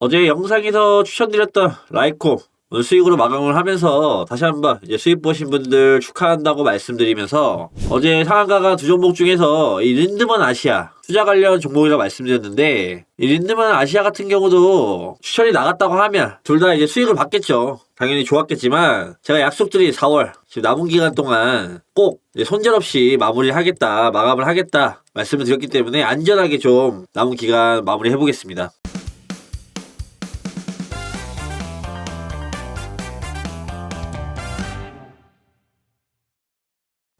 어제 영상에서 추천드렸던 라이코 오늘 수익으로 마감을 하면서 다시 한번 이제 수익 보신 분들 축하한다고 말씀드리면서 어제 상한가가 두 종목 중에서 이 린드먼 아시아 투자 관련 종목이라고 말씀드렸는데 이 린드먼 아시아 같은 경우도 추천이 나갔다고 하면 둘 다 이제 수익을 받겠죠. 당연히 좋았겠지만 제가 약속드린 4월 지금 남은 기간 동안 꼭 이제 손절 없이 마무리 하겠다 마감을 하겠다 말씀을 드렸기 때문에 안전하게 좀 남은 기간 마무리 해보겠습니다.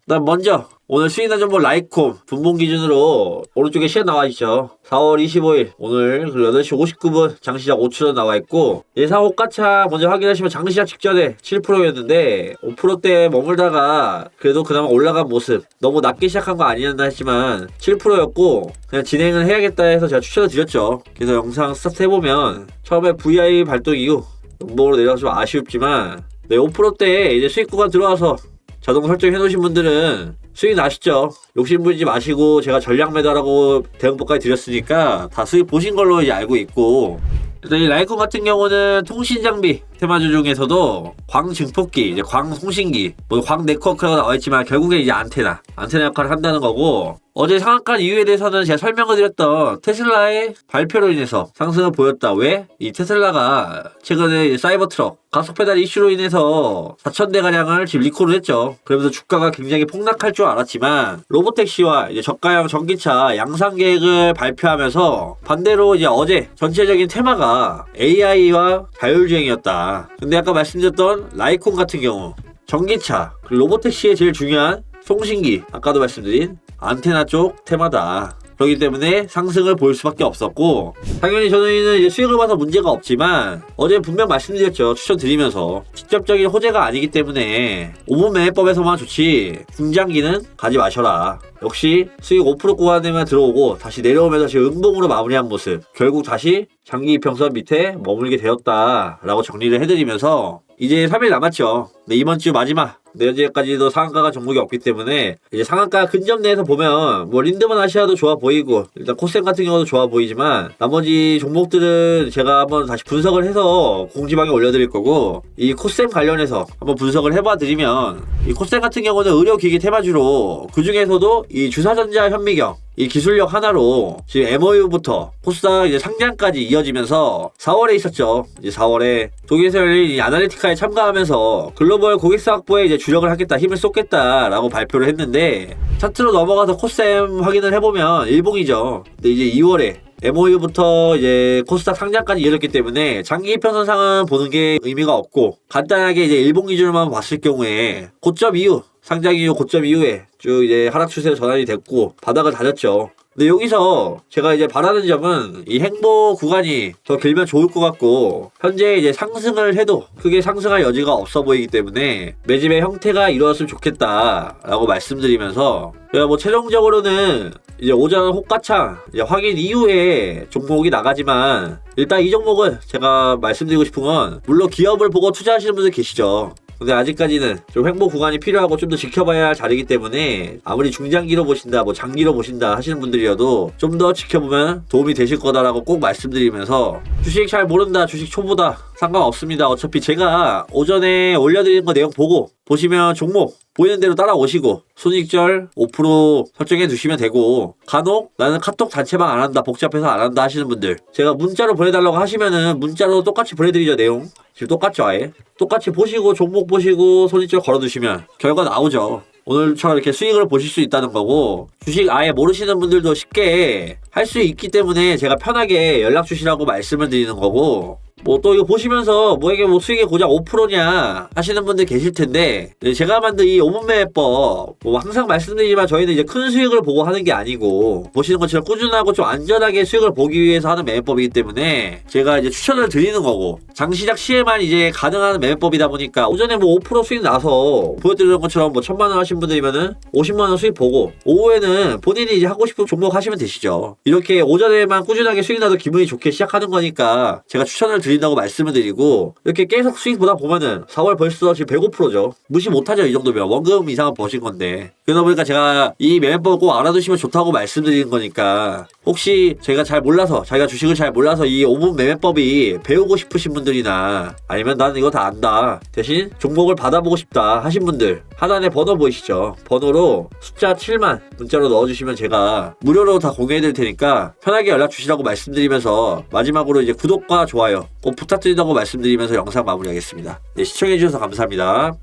일단 먼저 오늘 수익난 정보 라이콤 분봉 기준으로 오른쪽에 시간 나와 있죠. 4월 25일 오늘 그리고 8시 59분 장시작 5초전 나와 있고 예상 호가차 먼저 확인하시면 장시작 직전에 7%였는데 5%대 머물다가 그래도 그나마 올라간 모습 너무 낮게 시작한 거 아니었나 했지만 7%였고 그냥 진행을 해야겠다 해서 제가 추천을 드렸죠. 그래서 영상 스타트 해보면 처음에 VI 발동 이후 연봉으로 내려가서 좀 아쉽지만 네, 5%대에 이제 수익 구간 들어와서 자동 설정 해 놓으신 분들은 수익 나시죠? 욕심 부리지 마시고 제가 전략 매달하고 대응법까지 드렸으니까 다 수익 보신 걸로 이제 알고 있고 일단 이 라이콘 같은 경우는 통신 장비 테마주 중에서도 광 증폭기, 광 송신기, 뭐 광 네트워크라고 나와 있지만 결국에 이제 안테나, 안테나 역할을 한다는 거고 어제 상한가 이유에 대해서는 제가 설명을 드렸던 테슬라의 발표로 인해서 상승을 보였다. 왜? 이 테슬라가 최근에 사이버 트럭 가속 페달 이슈로 인해서 4,000대 가량을 지금 리콜을 했죠. 그러면서 주가가 굉장히 폭락할 줄 알았지만 로보택시와 이제 저가형 전기차 양산 계획을 발표하면서 반대로 이제 어제 전체적인 테마가 AI와 자율주행이었다. 근데 아까 말씀드렸던 라이콘 같은 경우 전기차 로보택시의 제일 중요한 송신기 아까도 말씀드린 안테나 쪽 테마다. 그렇기 때문에 상승을 볼 수밖에 없었고 당연히 저는 이제 수익을 봐서 문제가 없지만 어제 분명 말씀드렸죠. 추천드리면서. 직접적인 호재가 아니기 때문에 5분 매매법에서만 좋지 중장기는 가지 마셔라 역시 수익 5% 구간에만 들어오고 다시 내려오면서 지금 음봉으로 마무리한 모습 결국 다시 장기 이평선 밑에 머물게 되었다라고 정리를 해드리면서 이제 3일 남았죠. 네, 이번 주 마지막 내일까지도 상한가가 종목이 없기 때문에 이제 상한가 근접 내에서 보면 뭐 린드만 아시아도 좋아 보이고 일단 코센 같은 경우도 좋아 보이지만 나머지 종목들은 제가 한번 다시 분석을 해서 공지방에 올려드릴 거고 이 코센 관련해서 한번 분석을 해봐 드리면 이 코센 같은 경우는 의료기기 테마주로 그 중에서도 이 주사전자 현미경 이 기술력 하나로 지금 MOU부터 코스닥 이제 상장까지 이어지면서 4월에 있었죠. 이제 4월에 독일에서 열린 이 아날리티카에 참가하면서 글로벌 고객사 확보에 이제 주력을 하겠다, 힘을 쏟겠다라고 발표를 했는데 차트로 넘어가서 코스닥 확인을 해보면 일봉이죠. 근데 이제 2월에 MOU부터 이제 코스닥 상장까지 이어졌기 때문에 장기 이평선상은 보는 게 의미가 없고 간단하게 이제 일본 기준으로만 봤을 경우에 고점 이후 상장 이후 고점 이후에 쭉 이제 하락 추세로 전환이 됐고 바닥을 다졌죠. 근데 여기서 제가 이제 바라는 점은 이 행보 구간이 더 길면 좋을 것 같고 현재 이제 상승을 해도 크게 상승할 여지가 없어 보이기 때문에 매집의 형태가 이루어졌으면 좋겠다라고 말씀드리면서 제가 뭐 최종적으로는 이제 오전 호가창 이제 확인 이후에 종목이 나가지만 일단 이 종목은 제가 말씀드리고 싶은 건 물론 기업을 보고 투자하시는 분들 계시죠. 근데 아직까지는 좀 횡보 구간이 필요하고 좀 더 지켜봐야 할 자리이기 때문에 아무리 중장기로 보신다 뭐 장기로 보신다 하시는 분들이어도 좀 더 지켜보면 도움이 되실 거다라고 꼭 말씀드리면서 주식 잘 모른다 주식 초보다 상관없습니다. 어차피 제가 오전에 올려드린 거 내용 보고 보시면 종목 보이는 대로 따라오시고 손익절 5% 설정해 두시면 되고 간혹 나는 카톡 단체방 안 한다 복잡해서 안 한다 하시는 분들 제가 문자로 보내달라고 하시면은 문자로 똑같이 보내드리죠 내용. 지금 똑같죠 아예? 똑같이 보시고 종목 보시고 손익절 걸어두시면 결과 나오죠. 오늘처럼 이렇게 수익을 보실 수 있다는 거고 주식 아예 모르시는 분들도 쉽게 할 수 있기 때문에 제가 편하게 연락 주시라고 말씀을 드리는 거고 뭐 또 이거 보시면서 뭐 이게 뭐 수익의 고작 5%냐 하시는 분들 계실 텐데 네, 제가 만든 이 5분 매매법 뭐 항상 말씀드리지만 저희는 이제 큰 수익을 보고 하는 게 아니고 보시는 것처럼 꾸준하고 좀 안전하게 수익을 보기 위해서 하는 매매법이기 때문에 제가 이제 추천을 드리는 거고 장시작 시에만 이제 가능한 매매법이다 보니까 오전에 뭐 5% 수익 나서 보여드리는 것처럼 뭐 천만 원 하신 분들이면은 50만 원 수익 보고 오후에는 본인이 이제 하고 싶은 종목 하시면 되시죠. 이렇게 오전에만 꾸준하게 수익 나도 기분이 좋게 시작하는 거니까 제가 추천을 드 린다고 말씀을 드리고 이렇게 계속 수익 보다 보면은 4월 벌써 지금 105%죠. 무시 못하죠 이 정도면 원금 이상은 버신 건데 그러다 보니까 제가 이 매매법을 꼭 알아두시면 좋다고 말씀드리는 거니까 혹시 제가 잘 몰라서 자기가 주식을 잘 몰라서 이 5분 매매법이 배우고 싶으신 분들이나 아니면 나는 이거 다 안다. 대신 종목을 받아보고 싶다 하신 분들 하단에 번호 보이시죠? 번호로 숫자 7만 문자로 넣어주시면 제가 무료로 다 공유해드릴 테니까 편하게 연락 주시라고 말씀드리면서 마지막으로 이제 구독과 좋아요 꼭 부탁드린다고 말씀드리면서 영상 마무리하겠습니다. 네 시청해주셔서 감사합니다